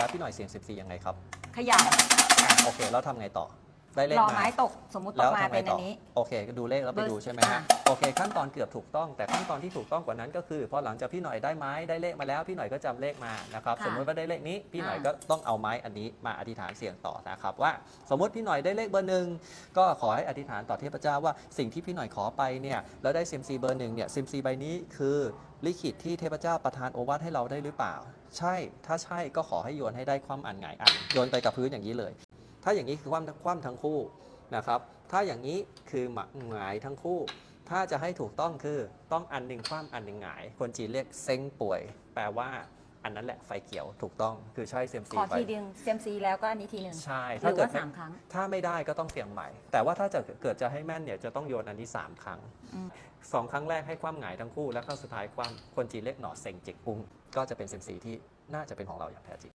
แล้วพี่หน่อยเสี่ยงเซยมซียังไงครับขยับ อะโอเค แล้วทำไงต่อ ได้เลขรอมาไม้ตกสมมุติตแล้กวมาทำไงเป็นต่อัอนนี้ โอเคก็ดูเลขแล้วไปเบอร์ดูใช่ไหมอะฮะโอเค ขั้นตอนเกือบถูกต้อง แต่ขั้นตอนที่ถูกต้องกว่านั้นก็คือพอหลังจากพี่หน่อยได้ไม้ได้เลขมาแล้วพี่หน่อยก็จำเลขมานะครับค่ะสมมติว่าได้เลขนี้พี่หน่อยอ่า ก็ต้องเอาไม้อันนี้มาอธิษฐานเสี่ยงต่อนะครับว่า สมมติพี่หน่อยได้เลขเบอร์หนึ่งก็ขอให้อธิษฐานต่อเทพเจ้าว่าสิ่งที่พี่หน่อยขอไปเนี่ยแล้วได้เซมซีเบอร์หนึ่งเนี่ยเซมซีใบนี้คือลิขิตที่เทพเจ้าประทานโอวาทให้เราได้หรือเปล่า ใช่ถ้าใช่ก็ขอให้โยนให้ได้ความอ่านหงายอ่านโยนไปกับพื้นอย่างนี้เลย ถ้าอย่างนี้คือความคว่ำทั้งคู่นะครับถ้าอย่างนี้คือหมักหงายทั้งคู่ ถ้าจะให้ถูกต้องคือต้องอันหนึ่งคว่ำอันหนึ่งหงาย คนจีนเรียกเซ้งป่วย แปลว่าอันนั้นแหละไฟเขียวถูกต้องคือใช่เซยมซีขอไปทีหนึงเซมซีแล้วก็อันนี้ทีหนึ่งใช่หถ้ารือเกิดว่าสามครั้ง ถ้าไม่ได้ก็ต้องเสี่ยงใหม่ แต่ว่าถ้าจะเกิดจะให้แม่นเนี่ยจะต้องโยนอันนี้ 3 ครั้งอืม สองครั้งแรกให้ความหงายทั้งคู่ แล้วก็สุดท้ายความคนจีนเรียกหนอเซ็งจิกปุ้งก็จะเป็นเซยมซีที่น่าจะเป็นของเราอย่างแท้จริง